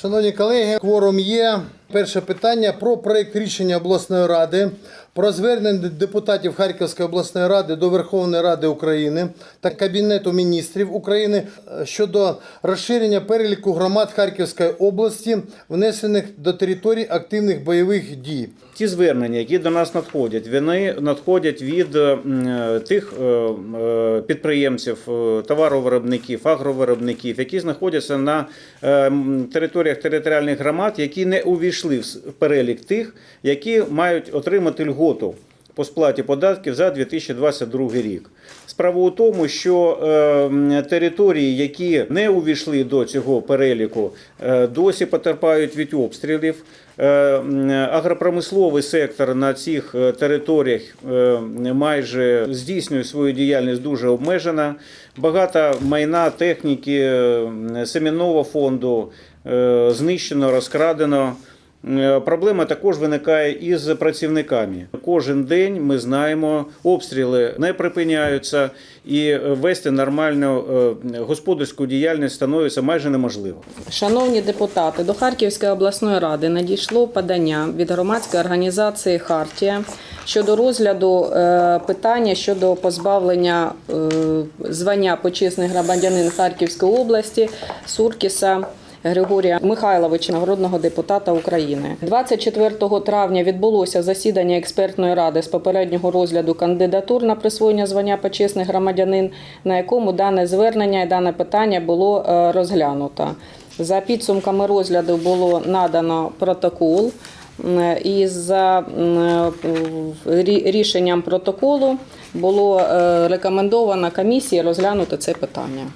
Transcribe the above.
Шановні колеги, кворум є. Перше питання про проект рішення обласної ради про звернення депутатів Харківської обласної ради до Верховної Ради України та Кабінету міністрів України е, щодо розширення переліку громад Харківської області, внесених до території активних бойових дій. Ті звернення, які до нас надходять, вони надходять від е, тих е, е, підприємців, товаровиробників, агровиробників, які знаходяться на територіях територіальних громад, які не увійшли с- в перелік тих, які мають отримати льготу по сплаті податків за 2022 рік. Справа у тому, що е, території, які не увійшли до цього переліку, е, досі потерпають від обстрілів. Е, Агропромисловий сектор на цих е, територіях е, майже здійснює свою діяльність дуже обмежена. Багато майна, техніки, е, семінного фонду е, знищено, розкрадено. Е, Проблема також виникає із працівниками. Кожен день ми знаємо, обстріли не припиняються, і вести нормальну е, господарську діяльність становиться майже неможливо. Шановні депутати, до Харківської обласної ради надійшло подання від громадської організації Хартія щодо розгляду е, питання щодо позбавлення звання почесний громадянин Харківської області Суркіса. Григорія Михайловича, народного депутата України, 24 травня відбулося засідання експертної ради з попереднього розгляду кандидатур на присвоєння звання почесний громадянин, на якому дане звернення і дане питання було е, розглянуто. За підсумками розгляду було надано протокол. І за е, рі- рішенням протоколу було е, рекомендовано комісії розглянути це питання.